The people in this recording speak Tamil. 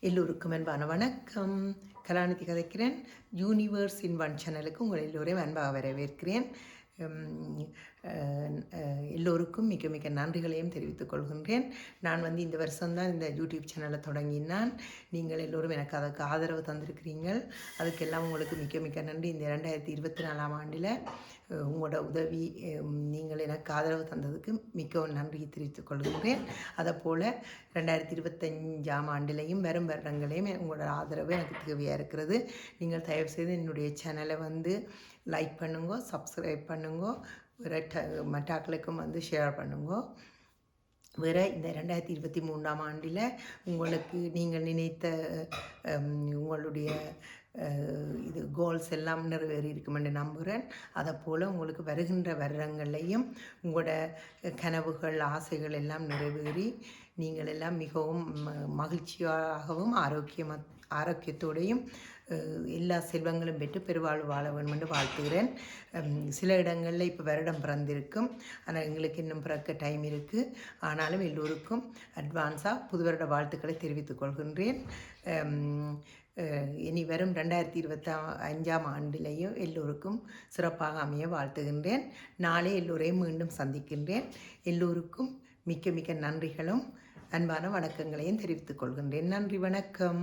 எல்லோருக்கும் அன்பான வணக்கம். கலாநிதி கதைக்கிறேன். யூனிவர்ஸ் இன் ஒன் சேனலுக்கு உங்கள் எல்லோரையும் அன்பாக வரவேற்கிறேன். எல்லோருக்கும் மிக மிக நன்றிகளையும் தெரிவித்துக் கொள்கின்றேன். நான் வந்து இந்த வருஷம்தான் இந்த யூடியூப் சேனலை தொடங்கினான். நீங்கள் எல்லோரும் எனக்கு அதுக்கு ஆதரவு தந்திருக்கிறீங்கள் அதுக்கெல்லாம் உங்களுக்கு மிக மிக நன்றி. இந்த ரெண்டாயிரத்தி இருபத்தி நாலாம் ஆண்டில் உங்களோட உதவி நீங்கள் எனக்கு ஆதரவு தந்ததுக்கு மிகவும் நன்றி தெரிவித்துக் கொள்கின்றேன். அதை போல் ரெண்டாயிரத்தி இருபத்தஞ்சாம் ஆண்டிலையும் வரும் வருடங்களையும் உங்களோட ஆதரவு எனக்கு தேவையாக இருக்கிறது. நீங்கள் தயவுசெய்து என்னுடைய சேனலை வந்து லைக் பண்ணுங்க சப்ஸ்கிரைப் பண்ணுங்க. வேற ட மட்டாக்களுக்கும் வந்து ஷேர் பண்ணுங்க. வேறு இந்த ரெண்டாயிரத்தி இருபத்தி மூன்றாம் ஆண்டில் உங்களுக்கு நீங்கள் நினைத்த உங்களுடைய இது கோல்ஸ் எல்லாம் நிறைவேறி இருக்குமென்று நம்புகிறேன். அதை போல் உங்களுக்கு வருகின்ற வருடங்களையும் உங்களோட கனவுகள் ஆசைகள் எல்லாம் நிறைவேறி நீங்கள் எல்லாம் மிகவும் மகிழ்ச்சியாகவும் ஆரோக்கியமாக ஆரோக்கியத்தோடையும் எல்லா செல்வங்களும் பெற்று பெருவாழ்வு வாழ வேண்டும் என்று வாழ்த்துகிறேன். சில இடங்களில் இப்போ வருடம் பிறந்திருக்கும். ஆனால் எங்களுக்கு இன்னும் பிறக்க டைம் இருக்குது ஆனாலும் எல்லோருக்கும் அட்வான்ஸாக புது வருட வாழ்த்துக்களை தெரிவித்துக் கொள்கின்றேன். இனி வரும் ரெண்டாயிரத்தி இருபத்தி அஞ்சாம் ஆண்டிலேயும் எல்லோருக்கும் சிறப்பாக அமைய வாழ்த்துகின்றேன். நாளை எல்லோரையும் மீண்டும் சந்திக்கின்றேன். எல்லோருக்கும் மிக்க மிக்க நன்றிகளும் அன்பான வணக்கங்களையும் தெரிவித்துக் கொள்கின்றேன். நன்றி வணக்கம்.